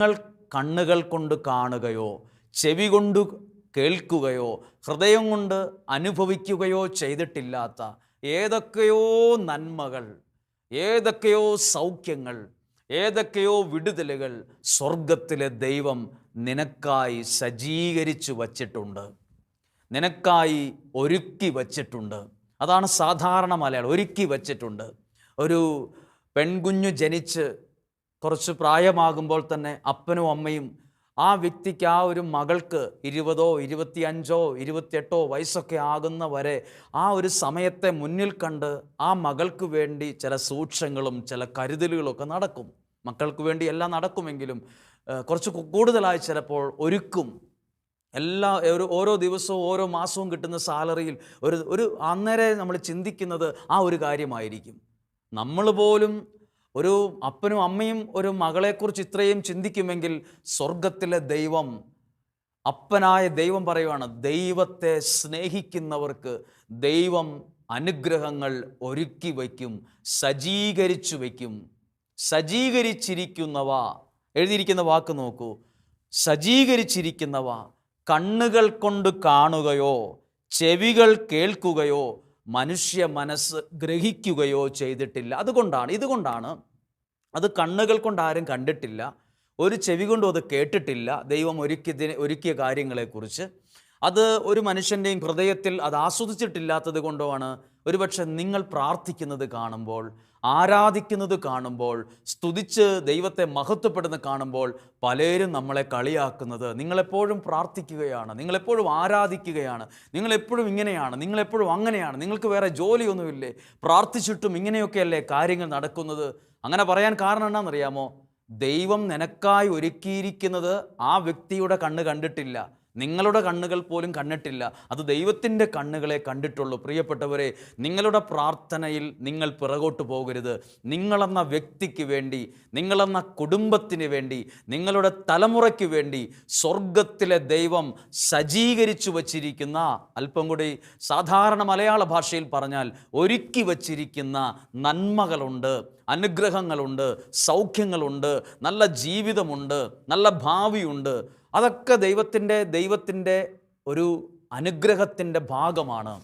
നിങ്ങൾ കണ്ണുകൾ കൊണ്ട് കാണുകയോ ചെവി കൊണ്ട് കേൾക്കുകയോ ഹൃദയം കൊണ്ട് അനുഭവിക്കുകയോ ചെയ്തിട്ടില്ലാത്ത ഏതൊക്കെയോ നന്മകൾ ഏതൊക്കെയോ സൗഖ്യങ്ങൾ ഏതൊക്കെയോ വിടുതലുകൾ സ്വർഗത്തിലെ ദൈവം നിനക്കായി സജ്ജീകരിച്ചു വച്ചിട്ടുണ്ട്. നിനക്കായി ഒരുക്കി വച്ചിട്ടുണ്ട്. അതാണ് സാധാരണ മലയാളം ഒരുക്കി വച്ചിട്ടുണ്ട്. ഒരു പെൺകുഞ്ഞു ജനിച്ച് കുറച്ച് പ്രായമാകുമ്പോൾ തന്നെ അപ്പനും അമ്മയും ആ വ്യക്തിക്ക് ആ ഒരു മകൾക്ക് ഇരുപതോ ഇരുപത്തിയഞ്ചോ ഇരുപത്തിയെട്ടോ വയസ്സൊക്കെ ആകുന്ന വരെ ആ ഒരു സമയത്തെ മുന്നിൽ കണ്ട് ആ മകൾക്ക് വേണ്ടി ചില സൂക്ഷ്യങ്ങളും ചില കരുതലുകളൊക്കെ നടക്കും. മക്കൾക്ക് വേണ്ടി എല്ലാം നടക്കുമെങ്കിലും കുറച്ച് കൂടുതലായി ചിലപ്പോൾ ഒരുക്കും. എല്ലാ ഒരു ഓരോ ദിവസവും ഓരോ മാസവും കിട്ടുന്ന സാലറിയിൽ ഒരു ഒരു അന്നേരെ നമ്മൾ ചിന്തിക്കുന്നത് ആ ഒരു കാര്യമായിരിക്കും. നമ്മൾ പോലും ഒരു അപ്പനും അമ്മയും ഒരു മകളെക്കുറിച്ച് ഇത്രയും ചിന്തിക്കുമെങ്കിൽ സ്വർഗത്തിലെ ദൈവം അപ്പനായ ദൈവം പറയുവാണ് ദൈവത്തെ സ്നേഹിക്കുന്നവർക്ക് ദൈവം അനുഗ്രഹങ്ങൾ ഒരുക്കി വയ്ക്കും സജീകരിച്ചു വയ്ക്കും. സജീകരിച്ചിരിക്കുന്നവ എഴുതിയിരിക്കുന്ന വാക്ക് നോക്കൂ. സജീകരിച്ചിരിക്കുന്നവ കണ്ണുകൾ കൊണ്ട് കാണുകയോ ചെവികൾ കേൾക്കുകയോ മനുഷ്യ മനസ്സ് ഗ്രഹിക്കുകയോ ചെയ്തിട്ടില്ല. അതുകൊണ്ടാണ് ഇതുകൊണ്ടാണ് അത് കണ്ണുകൾ കൊണ്ട് ആരും കണ്ടിട്ടില്ല ഒരു ചെവി കൊണ്ടും അത് കേട്ടിട്ടില്ല ദൈവം ഒരുക്കിയതിനെ ഒരുക്കിയ കാര്യങ്ങളെക്കുറിച്ച്. അത് ഒരു മനുഷ്യന്റെയും ഹൃദയത്തിൽ അത് ആസ്വദിച്ചിട്ടില്ലാത്തത് കൊണ്ടുമാണ് ഒരുപക്ഷെ നിങ്ങൾ പ്രാർത്ഥിക്കുന്നത് കാണുമ്പോൾ ആരാധിക്കുന്നത് കാണുമ്പോൾ സ്തുതിച്ച് ദൈവത്തെ മഹത്വപ്പെടുന്ന കാണുമ്പോൾ പലരും നമ്മളെ കളിയാക്കുന്നത്. നിങ്ങളെപ്പോഴും പ്രാർത്ഥിക്കുകയാണ് നിങ്ങളെപ്പോഴും ആരാധിക്കുകയാണ് നിങ്ങളെപ്പോഴും ഇങ്ങനെയാണ് നിങ്ങളെപ്പോഴും അങ്ങനെയാണ് നിങ്ങൾക്ക് വേറെ ജോലിയൊന്നുമില്ലേ? പ്രാർത്ഥിച്ചിട്ടും ഇങ്ങനെയൊക്കെയല്ലേ കാര്യങ്ങൾ നടക്കുന്നത്? അങ്ങനെ പറയാൻ കാരണം എന്താണെന്നറിയാമോ? ദൈവം നിനക്കായി ഒരുക്കിയിരിക്കുന്നത് ആ വ്യക്തിയുടെ കണ്ണ് കണ്ടിട്ടില്ല. നിങ്ങളുടെ കണ്ണുകൾ പോലും കണ്ടിട്ടില്ല. അത് ദൈവത്തിന്റെ കണ്ണുകളെ കണ്ടിട്ടുള്ളൂ. പ്രിയപ്പെട്ടവരെ നിങ്ങളുടെ പ്രാർത്ഥനയിൽ നിങ്ങൾ പിറകോട്ട് പോകരുത്. നിങ്ങളെന്ന വ്യക്തിക്ക് വേണ്ടി നിങ്ങളെന്ന കുടുംബത്തിന് വേണ്ടി നിങ്ങളുടെ തലമുറയ്ക്ക് വേണ്ടി സ്വർഗത്തിലെ ദൈവം സജ്ജീകരിച്ചു വച്ചിരിക്കുന്ന അല്പം കൂടി സാധാരണ മലയാള ഭാഷയിൽ പറഞ്ഞാൽ ഒരുക്കി വച്ചിരിക്കുന്ന നന്മകളുണ്ട് അനുഗ്രഹങ്ങളുണ്ട് സൗഖ്യങ്ങളുണ്ട് നല്ല ജീവിതമുണ്ട് നല്ല ഭാവിയുണ്ട്. അതൊക്കെ ദൈവത്തിന്റെ ദൈവത്തിന്റെ ഒരു അനുഗ്രഹത്തിന്റെ ഭാഗമാണ്.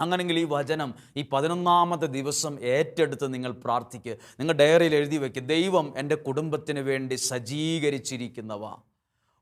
അങ്ങനെങ്കിൽ ഈ വചനം ഈ പതിനൊന്നാമത്തെ ദിവസം ഏറ്റെടുത്ത് നിങ്ങൾ പ്രാർത്ഥിക്കുക നിങ്ങൾ ഡയറിയിൽ എഴുതി വയ്ക്കുക ദൈവം എന്റെ കുടുംബത്തിന് വേണ്ടി സജ്ജീകരിച്ചിരിക്കുന്നവ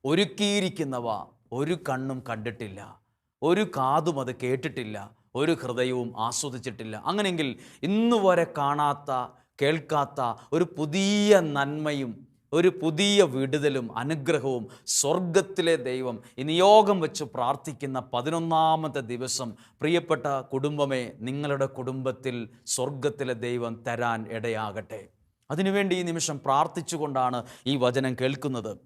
ഒരുക്കിയിരിക്കുന്നവ ഒരു കണ്ണും കണ്ടിട്ടില്ല. ഒരു കാതും അത് കേട്ടിട്ടില്ല. ഒരു ഹൃദയവും ആസ്വദിച്ചിട്ടില്ല. അങ്ങനെയെങ്കിൽ ഇന്നു വരെ കാണാത്ത കേൾക്കാത്ത ഒരു പുതിയ നന്മയും ഒരു പുതിയ വിടുതലും അനുഗ്രഹവും സ്വർഗത്തിലെ ദൈവം ഈ നിയോഗം വെച്ച് പ്രാർത്ഥിക്കുന്ന പതിനൊന്നാമത്തെ ദിവസം. പ്രിയപ്പെട്ട കുടുംബമേ നിങ്ങളുടെ കുടുംബത്തിൽ സ്വർഗത്തിലെ ദൈവം തരാൻ ഇടയാകട്ടെ. അതിനുവേണ്ടി ഈ നിമിഷം പ്രാർത്ഥിച്ചുകൊണ്ടാണ് ഈ വചനം കേൾക്കുന്നത്.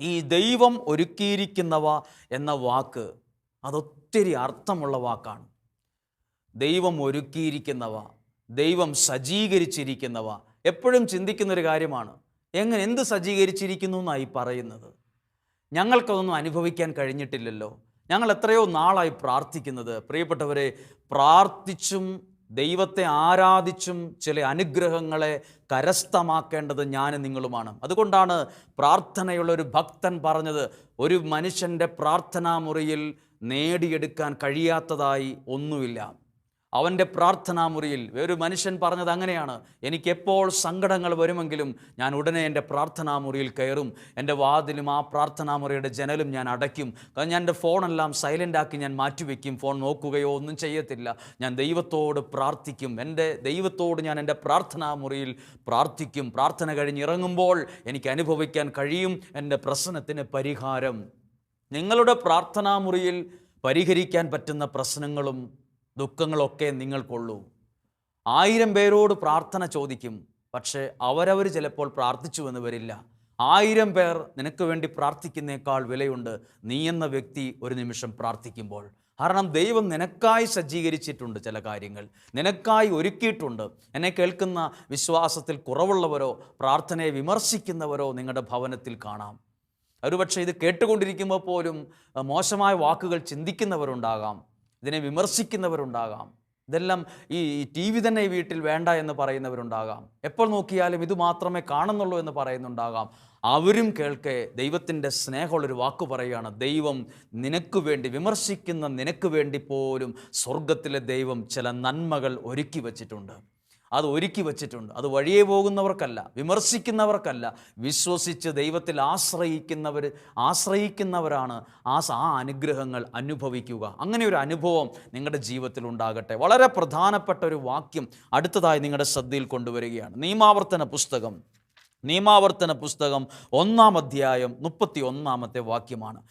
ഈ ദൈവം ഒരുക്കിയിരിക്കുന്നവ എന്ന വാക്ക് അതൊത്തിരി അർത്ഥമുള്ള വാക്കാണ്. ദൈവം ഒരുക്കിയിരിക്കുന്നവ ദൈവം സജ്ജീകരിച്ചിരിക്കുന്നവ എപ്പോഴും ചിന്തിക്കുന്നൊരു കാര്യമാണ്. എങ്ങനെ എന്ത് സജ്ജീകരിച്ചിരിക്കുന്നു എന്നായി പറയുന്നത്? ഞങ്ങൾക്കതൊന്നും അനുഭവിക്കാൻ കഴിഞ്ഞിട്ടില്ലല്ലോ. ഞങ്ങൾ എത്രയോ നാളായി പ്രാർത്ഥിക്കുന്നത്. പ്രിയപ്പെട്ടവരെ പ്രാർത്ഥിച്ചും ദൈവത്തെ ആരാധിച്ചും ചില അനുഗ്രഹങ്ങളെ കരസ്ഥമാക്കേണ്ടത് ഞാൻ നിങ്ങളുമാണ്. അതുകൊണ്ടാണ് പ്രാർത്ഥനയുള്ള ഒരു ഭക്തൻ പറഞ്ഞത് ഒരു മനുഷ്യന്റെ പ്രാർത്ഥനാ മുറിയിൽ നേടിയെടുക്കാൻ കഴിയാത്തതായി ഒന്നുമില്ല. അവന്റെ പ്രാർത്ഥനാ മുറിയിൽ ഒരു മനുഷ്യൻ പറഞ്ഞത് അങ്ങനെയാണ്. എനിക്കെപ്പോൾ സങ്കടങ്ങൾ വരുമെങ്കിലും ഞാൻ ഉടനെ എന്റെ പ്രാർത്ഥനാ മുറിയിൽ കയറും. എന്റെ വാതിലും ആ പ്രാർത്ഥനാ മുറിയുടെ ജനലും ഞാൻ അടയ്ക്കും. കാരണം ഞാൻ എന്റെ ഫോണെല്ലാം സൈലന്റ് ആക്കി ഞാൻ മാറ്റിവെക്കും. ഫോൺ നോക്കുകയോ ഒന്നും ചെയ്യത്തില്ല. ഞാൻ ദൈവത്തോട് പ്രാർത്ഥിക്കും. എന്റെ ദൈവത്തോട് ഞാൻ എന്റെ പ്രാർത്ഥനാ മുറിയിൽ പ്രാർത്ഥിക്കും. പ്രാർത്ഥന കഴിഞ്ഞിറങ്ങുമ്പോൾ എനിക്ക് അനുഭവിക്കാൻ കഴിയും എന്റെ പ്രശ്നത്തിന് പരിഹാരം. നിങ്ങളുടെ പ്രാർത്ഥനാ മുറിയിൽ പരിഹരിക്കാൻ പറ്റുന്ന പ്രശ്നങ്ങളും ദുഃഖങ്ങളൊക്കെ നിങ്ങൾക്കുള്ളൂ. ആയിരം പേരോട് പ്രാർത്ഥന ചോദിക്കും പക്ഷേ അവരവർ ചിലപ്പോൾ പ്രാർത്ഥിച്ചു എന്ന് വരില്ല. ആയിരം പേർ നിനക്ക് വേണ്ടി പ്രാർത്ഥിക്കുന്നേക്കാൾ വിലയുണ്ട്. നീ എന്ന വ്യക്തി ഒരു നിമിഷം പ്രാർത്ഥിക്കുമ്പോൾ. കാരണം ദൈവം നിനക്കായി സജ്ജീകരിച്ചിട്ടുണ്ട് ചില കാര്യങ്ങൾ. നിനക്കായി ഒരുക്കിയിട്ടുണ്ട്. എന്നെ കേൾക്കുന്ന വിശ്വാസത്തിൽ കുറവുള്ളവരോ പ്രാർത്ഥനയെ വിമർശിക്കുന്നവരോ നിങ്ങളുടെ ഭവനത്തിൽ കാണാം. ഒരുപക്ഷെ ഇത് കേട്ടുകൊണ്ടിരിക്കുമ്പോൾ പോലും മോശമായ വാക്കുകൾ ചിന്തിക്കുന്നവരുണ്ടാകാം. ഇതിനെ വിമർശിക്കുന്നവരുണ്ടാകാം. ഇതെല്ലാം ഈ ടി വി തന്നെ ഈ വീട്ടിൽ വേണ്ട എന്ന് പറയുന്നവരുണ്ടാകാം. എപ്പോൾ നോക്കിയാലും ഇത് മാത്രമേ കാണുന്നുള്ളൂ എന്ന് പറയുന്നുണ്ടാകാം. അവരും കേൾക്കെ ദൈവത്തിന്റെ സ്നേഹമുള്ളൊരു വാക്ക് പറയുകയാണ് ദൈവം നിനക്ക് വേണ്ടി വിമർശിക്കുന്ന നിനക്ക് വേണ്ടി പോലും സ്വർഗത്തിലെ ദൈവം ചില നന്മകൾ ഒരുക്കി വച്ചിട്ടുണ്ട്. അത് ഒരുക്കി വച്ചിട്ടുണ്ട്. അത് വഴിയെ പോകുന്നവർക്കല്ല വിമർശിക്കുന്നവർക്കല്ല. വിശ്വസിച്ച് ദൈവത്തിൽ ആശ്രയിക്കുന്നവർ ആശ്രയിക്കുന്നവരാണ് ആ ആ അനുഗ്രഹങ്ങൾ അനുഭവിക്കുക. അങ്ങനെ ഒരു അനുഭവം നിങ്ങളുടെ ജീവിതത്തിൽ ഉണ്ടാകട്ടെ. വളരെ പ്രധാനപ്പെട്ട ഒരു വാക്യം അടുത്തതായി നിങ്ങളുടെ ശ്രദ്ധയിൽ കൊണ്ടുവരികയാണ്. നിയമാവർത്തന പുസ്തകം. നിയമാവർത്തന പുസ്തകം ഒന്നാം അധ്യായം മുപ്പത്തി ഒന്നാമത്തെ വാക്യമാണ്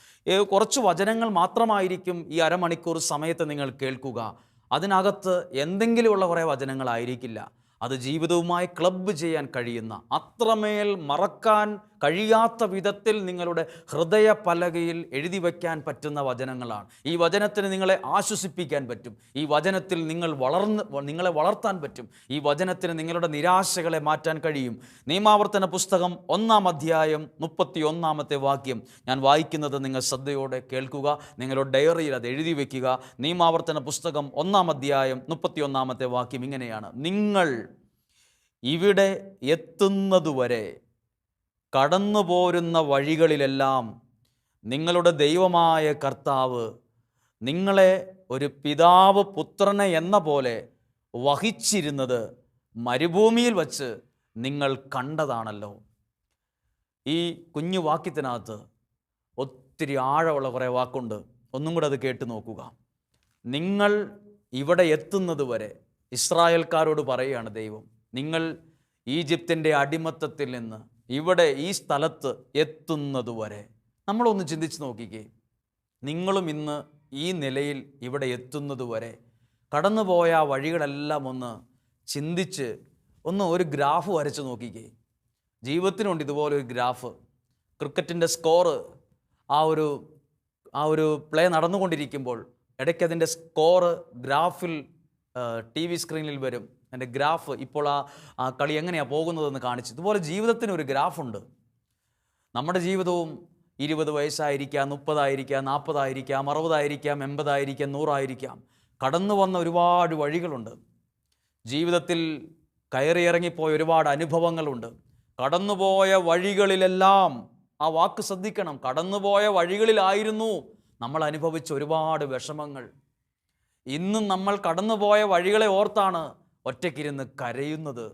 കുറച്ച് വചനങ്ങൾ മാത്രമായിരിക്കും ഈ അരമണിക്കൂർ സമയത്ത് നിങ്ങൾ കേൾക്കുക. അതിനകത്ത് എന്തെങ്കിലുമുള്ള കുറേ വചനങ്ങളായിരിക്കില്ല. അത് ജീവിതവുമായി ക്ലബ്ബ് ചെയ്യാൻ കഴിയുന്ന അത്രമേൽ മറക്കാൻ കഴിയാത്ത വിധത്തിൽ നിങ്ങളുടെ ഹൃദയ പലകയിൽ എഴുതി വയ്ക്കാൻ പറ്റുന്ന വചനങ്ങളാണ്. ഈ വചനത്തിന് നിങ്ങളെ ആശ്വസിപ്പിക്കാൻ പറ്റും. ഈ വചനത്തിൽ നിങ്ങൾ വളർന്ന് നിങ്ങളെ വളർത്താൻ പറ്റും. ഈ വചനത്തിന് നിങ്ങളുടെ നിരാശകളെ മാറ്റാൻ കഴിയും. നിയമാവർത്തന പുസ്തകം ഒന്നാം അധ്യായം മുപ്പത്തി ഒന്നാമത്തെ വാക്യം. ഞാൻ വായിക്കുന്നത് നിങ്ങൾ ശ്രദ്ധയോടെ കേൾക്കുക. നിങ്ങളുടെ ഡയറിയിൽ അത് എഴുതി വയ്ക്കുക. നിയമാവർത്തന പുസ്തകം ഒന്നാം അധ്യായം മുപ്പത്തി ഒന്നാമത്തെ വാക്യം ഇങ്ങനെയാണ്. നിങ്ങൾ ഇവിടെ എത്തുന്നതുവരെ കടന്നു പോരുന്ന വഴികളിലെല്ലാം നിങ്ങളുടെ ദൈവമായ കർത്താവ് നിങ്ങളെ ഒരു പിതാവ് പുത്രനെ എന്ന പോലെ വഹിച്ചിരുന്നത് മരുഭൂമിയിൽ വച്ച് നിങ്ങൾ കണ്ടതാണല്ലോ. ഈ കുഞ്ഞു വാക്യത്തിനകത്ത് ഒത്തിരി ആഴമുള്ള കുറേ വാക്കുണ്ട്. ഒന്നും കൂടെ അത് കേട്ട് നോക്കുക. നിങ്ങൾ ഇവിടെ എത്തുന്നത് വരെ ഇസ്രായേൽക്കാരോട് പറയുകയാണ് ദൈവം. നിങ്ങൾ ഈജിപ്തിന്റെ അടിമത്തത്തിൽ നിന്ന് ഇവിടെ ഈ സ്ഥലത്ത് എത്തുന്നതുവരെ നമ്മളൊന്ന് ചിന്തിച്ച് നോക്കിക്കേ. നിങ്ങളും ഇന്ന് ഈ നിലയിൽ ഇവിടെ എത്തുന്നതുവരെ കടന്നുപോയ പോയ വഴികളെല്ലാം ഒന്ന് ചിന്തിച്ച് ഒന്ന് ഒരു ഗ്രാഫ് വരച്ച് നോക്കിക്കേ. ജീവിതത്തിനുണ്ട് ഇതുപോലെ ഒരു ഗ്രാഫ്. ക്രിക്കറ്റിന്റെ സ്കോറ് ആ ഒരു ആ ഒരു പ്ലേ നടന്നുകൊണ്ടിരിക്കുമ്പോൾ ഇടയ്ക്ക് അതിന്റെ സ്കോറ് ഗ്രാഫിൽ ടി വി സ്ക്രീനിൽ വരും. അതിന്റെ ഗ്രാഫ് ഇപ്പോൾ ആ ആ കളി എങ്ങനെയാണ് പോകുന്നതെന്ന് കാണിച്ചു. ഇതുപോലെ ജീവിതത്തിന് ഒരു ഗ്രാഫുണ്ട്. നമ്മുടെ ജീവിതവും ഇരുപത് വയസ്സായിരിക്കാം മുപ്പതായിരിക്കാം നാൽപ്പതായിരിക്കാം അറുപതായിരിക്കാം എൺപതായിരിക്കാം നൂറായിരിക്കാം. കടന്നു വന്ന ഒരുപാട് വഴികളുണ്ട്. ജീവിതത്തിൽ കയറിയിറങ്ങിപ്പോയ ഒരുപാട് അനുഭവങ്ങളുണ്ട്. കടന്നുപോയ വഴികളിലെല്ലാം ആ വാക്ക് ശ്രദ്ധിക്കണം. കടന്നുപോയ വഴികളിലായിരുന്നു നമ്മൾ അനുഭവിച്ച ഒരുപാട് വിഷമങ്ങൾ. ഇന്നും നമ്മൾ കടന്നുപോയ വഴികളെ ഓർത്താണ് ഒറ്റയ്ക്കിരുന്ന് കരയുന്നത്.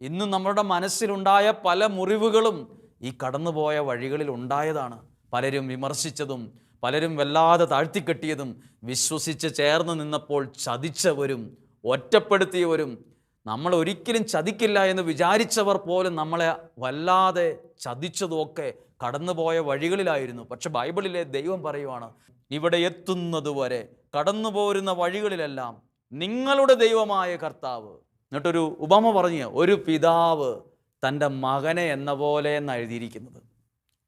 ഇന്ന് നമ്മുടെ മനസ്സിലുണ്ടായ പല മുറിവുകളും ഈ കടന്നുപോയ വഴികളിൽ ഉണ്ടായതാണ്. പലരും വിമർശിച്ചതും പലരും വല്ലാതെ താഴ്ത്തിക്കെട്ടിയതും വിശ്വസിച്ച് ചേർന്ന് നിന്നപ്പോൾ ചതിച്ചവരും ഒറ്റപ്പെടുത്തിയവരും നമ്മൾ ഒരിക്കലും ചതിക്കില്ല എന്ന് വിചാരിച്ചവർ പോലും നമ്മളെ വല്ലാതെ ചതിച്ചതുമൊക്കെ കടന്നുപോയ വഴികളിലായിരുന്നു. പക്ഷെ ബൈബിളിലെ ദൈവം പറയുവാണ് ഇവിടെ എത്തുന്നതുവരെ കടന്നു പോരുന്ന വഴികളിലെല്ലാം നിങ്ങളുടെ ദൈവമായ കർത്താവ്. എന്നിട്ടൊരു ഉപമ പറഞ്ഞ് ഒരു പിതാവ് തന്റെ മകനെ എന്ന പോലെ എന്ന് എഴുതിയിരിക്കുന്നത്.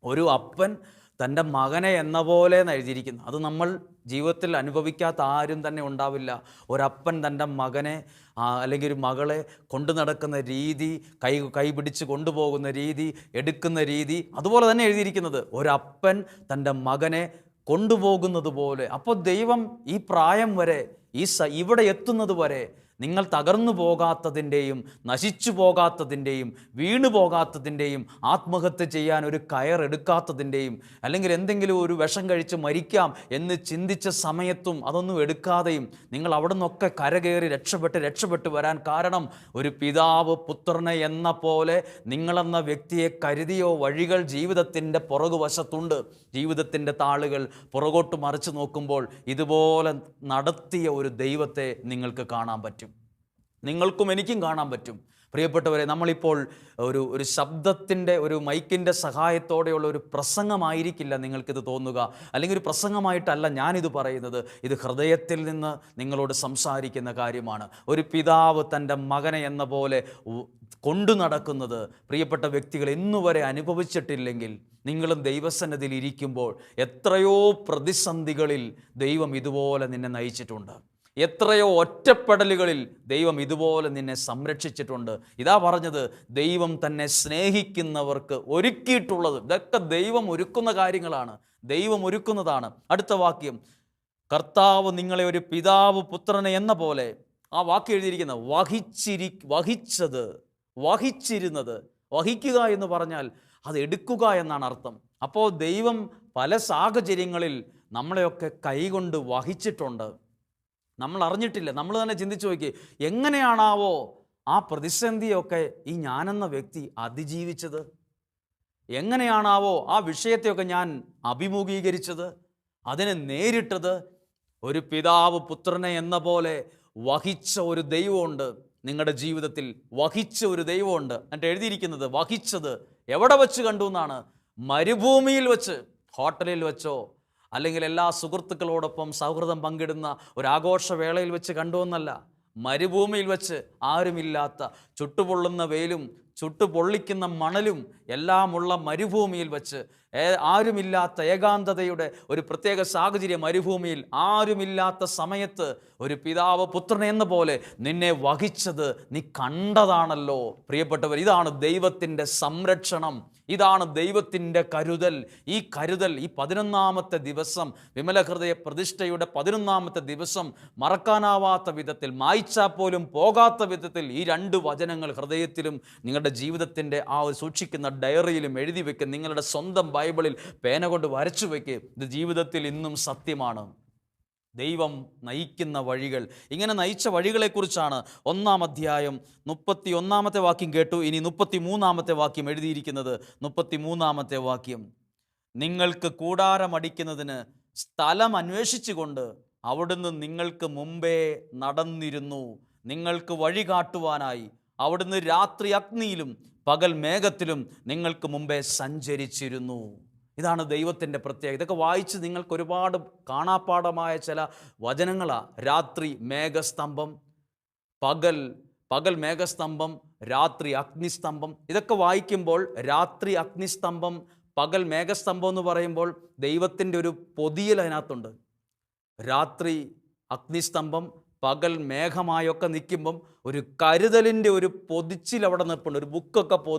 ഒരു അപ്പൻ തന്റെ മകനെ എന്ന പോലെ എന്ന് എഴുതിയിരിക്കുന്നു അത് നമ്മൾ ജീവിതത്തിൽ അനുഭവിക്കാത്ത ആരും തന്നെ ഉണ്ടാവില്ല. ഒരപ്പൻ തന്റെ മകനെ അല്ലെങ്കിൽ ഒരു മകളെ കൊണ്ടു നടക്കുന്ന രീതി കൈ കൈപിടിച്ച് കൊണ്ടുപോകുന്ന രീതി എടുക്കുന്ന രീതി അതുപോലെ തന്നെ എഴുതിയിരിക്കുന്നത്. ഒരപ്പൻ തന്റെ മകനെ കൊണ്ടുപോകുന്നത് പോലെ. അപ്പോൾ ദൈവം ഈ പ്രായം വരെ ഈ സ ഇവിടെ എത്തുന്നത് വരെ നിങ്ങൾ തകർന്നു പോകാത്തതിന്റെയും നശിച്ചു പോകാത്തതിന്റെയും വീണു പോകാത്തതിന്റെയും ആത്മഹത്യ ചെയ്യാൻ ഒരു കയറെടുക്കാത്തതിന്റെയും അല്ലെങ്കിൽ എന്തെങ്കിലും ഒരു വിഷം കഴിച്ച് മരിക്കാം എന്ന് ചിന്തിച്ച സമയത്തും അതൊന്നും എടുക്കാതെയും നിങ്ങൾ അവിടെ നിന്നൊക്കെ കരകയറി രക്ഷപ്പെട്ട് രക്ഷപ്പെട്ട് വരാൻ കാരണം ഒരു പിതാവ് പുത്രനെ എന്ന പോലെ നിങ്ങളെന്ന വ്യക്തിയെ കരുതിയോ വഴികൾ ജീവിതത്തിന്റെ പുറകുവശത്തുണ്ട്. ജീവിതത്തിന്റെ താളുകൾ പുറകോട്ട് മറിച്ച് നോക്കുമ്പോൾ ഇതുപോലെ നടത്തിയ ഒരു ദൈവത്തെ നിങ്ങൾക്ക് കാണാൻ പറ്റും. നിങ്ങൾക്കും എനിക്കും കാണാൻ പറ്റും. പ്രിയപ്പെട്ടവരെ നമ്മളിപ്പോൾ ഒരു ഒരു ശബ്ദത്തിന്റെ ഒരു മൈക്കിന്റെ സഹായത്തോടെയുള്ള ഒരു പ്രസംഗമായിരിക്കില്ല നിങ്ങൾക്കിത് തോന്നുക. അല്ലെങ്കിൽ ഒരു പ്രസംഗമായിട്ടല്ല ഞാനിത് പറയുന്നത്. ഇത് ഹൃദയത്തിൽ നിന്ന് നിങ്ങളോട് സംസാരിക്കുന്ന കാര്യമാണ്. ഒരു പിതാവ് തന്റെ മകനെ എന്ന പോലെ കൊണ്ടു നടക്കുന്നത് പ്രിയപ്പെട്ട വ്യക്തികൾ ഇന്നുവരെ അനുഭവിച്ചിട്ടില്ലെങ്കിൽ നിങ്ങളും ദൈവസന്നതിൽ ഇരിക്കുമ്പോൾ എത്രയോ പ്രതിസന്ധികളിൽ ദൈവം ഇതുപോലെ നിന്നെ നയിച്ചിട്ടുണ്ട്. എത്രയോ ഒറ്റപ്പെടലുകളിൽ ദൈവം ഇതുപോലെ നിന്നെ സംരക്ഷിച്ചിട്ടുണ്ട്. ഇതാ പറഞ്ഞത് ദൈവം തന്നെ സ്നേഹിക്കുന്നവർക്ക് ഒരുക്കിയിട്ടുള്ളത്. ഇതൊക്കെ ദൈവം ഒരുക്കുന്ന കാര്യങ്ങളാണ്. ദൈവം ഒരുക്കുന്നതാണ്. അടുത്ത വാക്യം കർത്താവ് നിങ്ങളെ ഒരു പിതാവ് പുത്രനെ എന്ന പോലെ. ആ വാക്ക് എഴുതിയിരിക്കുന്ന വഹിച്ചിരി വഹിച്ചത് വഹിച്ചിരുന്നത് വഹിക്കുക എന്ന് പറഞ്ഞാൽ അത് എടുക്കുക എന്നാണ് അർത്ഥം. അപ്പോൾ ദൈവം പല സാഹചര്യങ്ങളിൽ നമ്മളെയൊക്കെ കൈകൊണ്ട് വഹിച്ചിട്ടുണ്ട്. നമ്മൾ അറിഞ്ഞിട്ടില്ല നമ്മൾ തന്നെ ചിന്തിച്ചു നോക്കി. എങ്ങനെയാണാവോ ആ പ്രതിസന്ധിയൊക്കെ ഈ ഞാനെന്ന വ്യക്തി അതിജീവിച്ചത്? എങ്ങനെയാണാവോ ആ വിഷയത്തെയൊക്കെ ഞാൻ അഭിമുഖീകരിച്ചത്? അതിനെ നേരിട്ടത് ഒരു പിതാവ് പുത്രനെ എന്ന പോലെ വഹിച്ച ഒരു ദൈവമുണ്ട്. നിങ്ങളുടെ ജീവിതത്തിൽ വഹിച്ച ഒരു ദൈവമുണ്ട്. എന്നിട്ട് എഴുതിയിരിക്കുന്നത് വഹിച്ചത് എവിടെ വച്ച് കണ്ടു എന്നാണ്? മരുഭൂമിയിൽ വെച്ച് ഹോട്ടലിൽ വെച്ചോ അല്ലെങ്കിൽ എല്ലാ സുഹൃത്തുക്കളോടൊപ്പം സൗഹൃദം പങ്കിടുന്ന ഒരു ആഘോഷവേളയിൽ വെച്ച് കണ്ടുവെന്നല്ല മരുഭൂമിയിൽ വെച്ച് ആരുമില്ലാത്ത ചുട്ടുപൊള്ളുന്ന വെയിലും ചുട്ടുപൊള്ളിക്കുന്ന മണലും എല്ലാമുള്ള മരുഭൂമിയിൽ വച്ച് ആരുമില്ലാത്ത ഏകാന്തതയുടെ ഒരു പ്രത്യേക സാഹചര്യം മരുഭൂമിയിൽ ആരുമില്ലാത്ത സമയത്ത് ഒരു പിതാവ് പുത്രനെന്ന പോലെ നിന്നെ വഹിച്ചത് നീ കണ്ടതാണല്ലോ. പ്രിയപ്പെട്ടവർ ഇതാണ് ദൈവത്തിന്റെ സംരക്ഷണം. ഇതാണ് ദൈവത്തിന്റെ കരുതൽ. ഈ കരുതൽ ഈ പതിനൊന്നാമത്തെ ദിവസം വിമലഹൃദയ പ്രതിഷ്ഠയുടെ പതിനൊന്നാമത്തെ ദിവസം മറക്കാനാവാത്ത വിധത്തിൽ മായ്ച്ചാൽ പോലും പോകാത്ത വിധത്തിൽ ഈ രണ്ട് വചനങ്ങൾ ഹൃദയത്തിലും നിങ്ങളുടെ ജീവിതത്തിന്റെ ആ ഒരു സൂക്ഷിക്കുന്ന ഡയറിയിലും എഴുതി വെക്കുക നിങ്ങളുടെ സ്വന്തം ബൈബിളിൽ പേന കൊണ്ട് വരച്ചു വയ്ക്കുക ഇത് ജീവിതത്തിൽ ഇന്നും സത്യമാണ്. ദൈവം നയിക്കുന്ന വഴികൾ. ഇങ്ങനെ നയിച്ച വഴികളെക്കുറിച്ചാണ് ഒന്നാം അധ്യായം മുപ്പത്തി ഒന്നാമത്തെ വാക്യം കേട്ടു. ഇനി മുപ്പത്തി മൂന്നാമത്തെ വാക്യം എഴുതിയിരിക്കുന്നത് മുപ്പത്തി മൂന്നാമത്തെ വാക്യം. നിങ്ങൾക്ക് കൂടാരമടിക്കുന്നതിന് സ്ഥലം അന്വേഷിച്ചുകൊണ്ട് അവിടുന്ന് നിങ്ങൾക്ക് മുമ്പേ നടന്നിരുന്നു. നിങ്ങൾക്ക് വഴി കാട്ടുവാനായി അവിടുന്ന് രാത്രി അഗ്നിയിലും പകൽ മേഘത്തിലും നിങ്ങൾക്ക് മുമ്പേ സഞ്ചരിച്ചിരുന്നു. ഇതാണ് ദൈവത്തിന്റെ പ്രത്യേകത. ഇതൊക്കെ വായിച്ച് നിങ്ങൾക്ക് ഒരുപാട് കാണാപ്പാടമായ ചില വചനങ്ങളാണ് രാത്രി മേഘസ്തംഭം പകൽ പകൽ മേഘസ്തംഭം രാത്രി അഗ്നിസ്തംഭം. ഇതൊക്കെ വായിക്കുമ്പോൾ രാത്രി അഗ്നിസ്തംഭം പകൽ മേഘസ്തംഭം എന്ന് പറയുമ്പോൾ ദൈവത്തിന്റെ ഒരു പൊതിയൽ അതിനകത്തുണ്ട്. രാത്രി അഗ്നിസ്തംഭം പകൽ മേഘമായൊക്കെ നിൽക്കുമ്പം ഒരു കരുതലിന്റെ ഒരു പൊതിച്ചിൽ അവിടെ നിൽപ്പുണ്ട്. ഒരു ബുക്കൊക്കെ പൊ